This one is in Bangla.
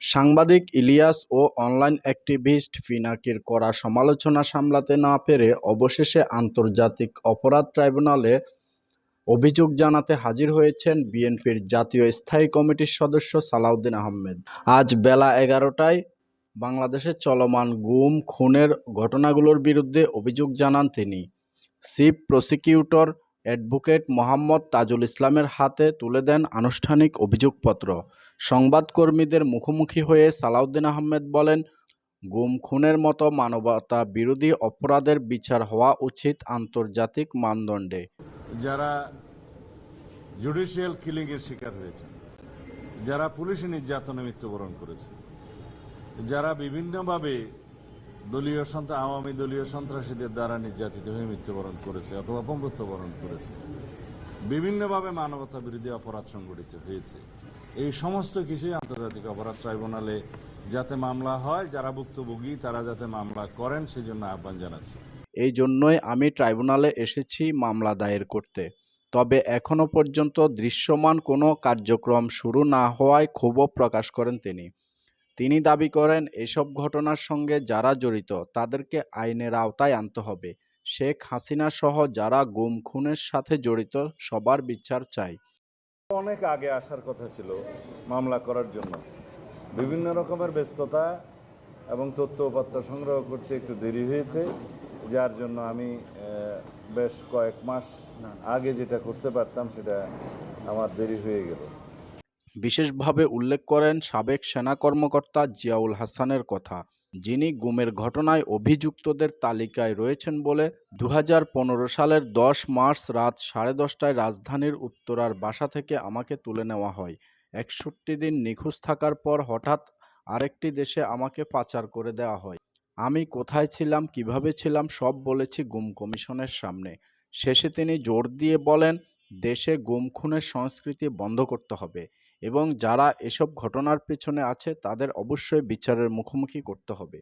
সাংবাদিক ইলিয়াস ও অনলাইন অ্যাক্টিভিস্ট পিনাকির করা সমালোচনা সামলাতে না পেরে অবশেষে আন্তর্জাতিক অপরাধ ট্রাইব্যুনালে অভিযোগ জানাতে হাজির হয়েছেন বিএনপির জাতীয় স্থায়ী কমিটির সদস্য সালাউদ্দিন আহমেদ। আজ বেলা এগারোটায় বাংলাদেশে চলমান গুম, খুনের ঘটনাগুলোর বিরুদ্ধে অভিযোগ জানান তিনি। Chief prosecutor advocate Mohammad Tajul ইসলামের হাতে তুলে দেন আনুষ্ঠানিক অভিযোগপত্র। সংবাদকর্মীদের মুখোমুখি হয়ে সালাউদ্দিন আহমেদ বলেন, গুম খুনের মতো মানবতা বিরোধী অপরাধের বিচার হওয়া উচিত আন্তর্জাতিক মানদণ্ডে। যারা জুডিশিয়াল কিলিংয়ের শিকার হয়েছে, যারা পুলিশি নির্যাতনে মৃত্যুবরণ করেছে, যারা বিভিন্নভাবে দলীয় সন্ত্রাস আওয়ামী দলীয় সন্ত্রাসীদের দ্বারা নির্যাতিত হয়ে মৃত্যুবরণ করেছে অথবা পঙ্গুত্ব বরণ করেছে। বিভিন্নভাবে মানবতা বিরোধী অপরাধ সংঘটিত হয়েছে। এই সমস্ত কিছুই আন্তর্জাতিক অপরাধ ট্রাইব্যুনালে যাতে মামলা হয়, যারা ভুক্তভোগী, তারা যাতে মামলা করেন সেই জন্য আহ্বান জানাচ্ছি। এই জন্যই আমি ট্রাইব্যুনালে এসেছি মামলা দায়ের করতে। তবে এখনও পর্যন্ত দৃশ্যমান কোনো কার্যক্রম শুরু না হওয়ায় ক্ষোভও প্রকাশ করেন তিনি। তিনি দাবি করেন এসব ঘটনার সঙ্গে যারা জড়িত তাদেরকে আইনের আওতায় আনতে হবে। শেখ হাসিনা সহ যারা গুম খুনের সাথে জড়িত সবার বিচার চাই। অনেক আগে আসার কথা ছিল মামলা করার জন্য। বিভিন্ন রকমের ব্যস্ততা এবং তথ্য উপাত্ত সংগ্রহ করতে একটু দেরি হয়েছে যার জন্য আমি বেশ কয়েক মাস আগে যেটা করতে পারতাম সেটা আমার দেরি হয়ে গেল। বিশেষভাবে উল্লেখ করেন সাবেক সেনা কর্মকর্তা জিয়াউল হাসানের কথা, যিনি গুমের ঘটনায় অভিযুক্তদের তালিকায় রয়েছেন বলে দু হাজার পনেরো সালের দশ মার্চ রাত সাড়ে দশটায় রাজধানীর উত্তরার বাসা থেকে আমাকে তুলে নেওয়া হয়। একষট্টি দিন নিখোঁজ থাকার পর হঠাৎ আরেকটি দেশে আমাকে পাচার করে দেওয়া হয়। আমি কোথায় ছিলাম, কীভাবে ছিলাম, সব বলেছি গুম কমিশনের সামনে। শেষে তিনি জোর দিয়ে বলেন, দেশে গুম খুনের সংস্কৃতি বন্ধ করতে হবে। এবং যারা এসব ঘটনার পেছনে আছে তাদের অবশ্যই বিচারের মুখোমুখি করতে হবে।